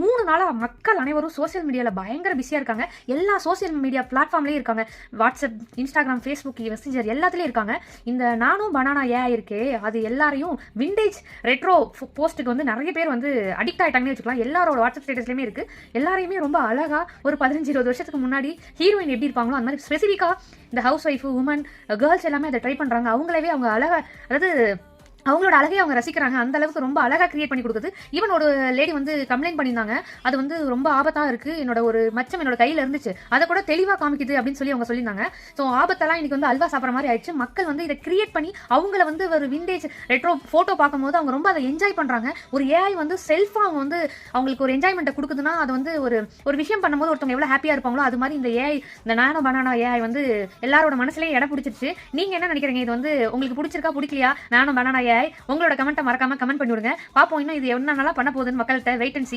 மூணு நாளாக மக்கள் அனைவரும் சோஷியல் மீடியாவில் பயங்கர பிஸியாக இருக்காங்க. எல்லா சோஷியல் மீடியா பிளாட்ஃபார்ம்லேயும் இருக்காங்க. வாட்ஸ்அப் இன்ஸ்டாகிராம் ஃபேஸ்புக் மெசேஞ்சர் எல்லாத்துலேயும் இருக்காங்க. இந்த நானும் பனானா ஏ இருக்கே அது எல்லாரையும் விண்டேஜ் ரெட்ரோ போஸ்ட்டுக்கு வந்து நிறைய பேர் வந்து அடிக்ட் ஆகிட்டாங்கன்னு வச்சுக்கலாம். எல்லாரோட வாட்ஸ்அப் ஸ்டேட்டஸ்லையுமே இருக்குது எல்லாரையுமே ரொம்ப அழகாக ஒரு பதினஞ்சு இருபது வருஷத்துக்கு முன்னாடி ஹீரோயின் எப்படி இருப்பாங்களோ அந்த மாதிரி ஸ்பெசிஃபிக்காக இந்த ஹவுஸ் ஒய்ஃபு உமன் கேர்ள்ஸ் எல்லாமே அதை ட்ரை பண்ணுறாங்க அவங்களவே அவங்க அழகாக அதாவது அவங்களோட அழகை அவங்க ரசிக்கிறாங்க. அந்த அளவுக்கு ரொம்ப அழகாக கிரியேட் பண்ணி கொடுக்குது. ஈவன் ஒரு லேடி வந்து கம்ப்ளைண்ட் பண்ணியிருந்தாங்க. அது வந்து ரொம்ப ஆபத்தாக இருக்குது என்னோட ஒரு மச்சம் என்னோட கையில் இருந்துச்சு. அதை கூட தெளிவாக காமிக்குது அப்படின்னு சொல்லி அவங்க சொல்லியிருந்தாங்க. ஸோ ஆபத்தெல்லாம் இன்னைக்கு வந்து அல்வா சாப்பிட்ற மாதிரி ஆயிடுச்சு. மக்கள் வந்து இதை கிரியேட் பண்ணி அவங்கள வந்து ஒரு விண்டேஜ் ரெட்ரோ ஃபோட்டோ பார்க்கும்போது அவங்க ரொம்ப அதை என்ஜாய் பண்ணுறாங்க ஒரு ஏஐ வந்து செல்ஃபாக அவங்க வந்து அவங்களுக்கு ஒரு என்ஜாய்மெண்ட்டை கொடுக்குதுன்னா அது வந்து ஒரு ஒரு விஷயம் பண்ணும்போது ஒருத்தவங்க எவ்வளோ ஹாப்பியாக இருப்பாங்களோ அது மாதிரி இந்த ஏஐ இந்த நானோ பனானா ஏஐ வந்து எல்லாரோட மனசுலேயும் இடம் பிடிச்சிருச்சு. நீங்கள் என்ன நினைக்கிறீங்க? இது வந்து உங்களுக்கு பிடிச்சிருக்கா? பிடிக்கலையா? நானோ பனானா ஏஐ உங்களோட கமெண்ட்டை மறக்காம கமெண்ட் பண்ணி விடுங்க பார்ப்போம் இன்னும் இது என்னென்னலாம் பண்ண போகுதுன்னு மக்கள்கிட்ட வெயிட் அண்ட் சி